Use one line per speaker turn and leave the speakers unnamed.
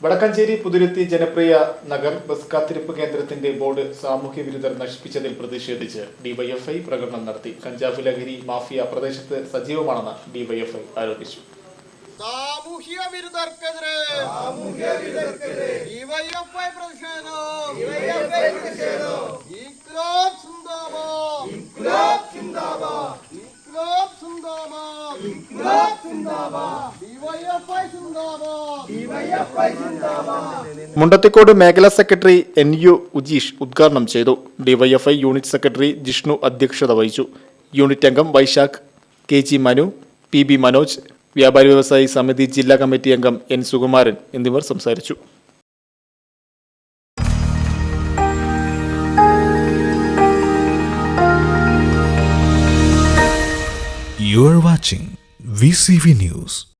Vadakkanchery Puthuruthy Janapriya Nagar bus കാത്തിരിപ്പ് കേന്ദ്രത്തിന്റെ board സാമൂഹ്യ വിരുദ്ധർ നശിപ്പിച്ചതിൽ പ്രതിഷേധിച്ച് ഡിവൈഎഫ്ഐ പ്രകടനം നടത്തി. കഞ്ചാവ് ലഹരി മാഫിയ പ്രദേശത്ത് സജീവമാണെന്ന് ഡിവൈഎഫ്ഐ ആരോപിച്ചു.
സാമൂഹ്യ വിരുദ്ധർക്കെതിരെ. ഡിവൈഎഫ്ഐ പ്രതിഷേധം. ഇൻക്ലാബ് സിന്ദാബാദ് ഇൻക്ലാബ് സിന്ദാബാദ് ഇൻക്ലാബ് സിന്ദാബാദ് ഇൻക്ലാബ് സിന്ദാബാദ് ഡിവൈഎഫ്ഐ സിന്ദാബാദ് ഡിവൈഎഫ്ഐ സിന്ദാബാദ്
മുണ്ടത്തിക്കോട് മേഖലാ സെക്രട്ടറി എൻ യു ഉജീഷ് ഉദ്ഘാടനം ചെയ്തു. ഡിവൈഎഫ്ഐ യൂണിറ്റ് സെക്രട്ടറി ജിഷ്ണു അധ്യക്ഷത വഹിച്ചു. യൂണിറ്റ് അംഗം Vaisakh K G Manu P B Manoj വ്യാപാരി വ്യവസായി സമിതി ജില്ലാ കമ്മിറ്റി അംഗം എൻ സുകുമാരൻ എന്നിവർ സംസാരിച്ചു.
You are watching VCV News.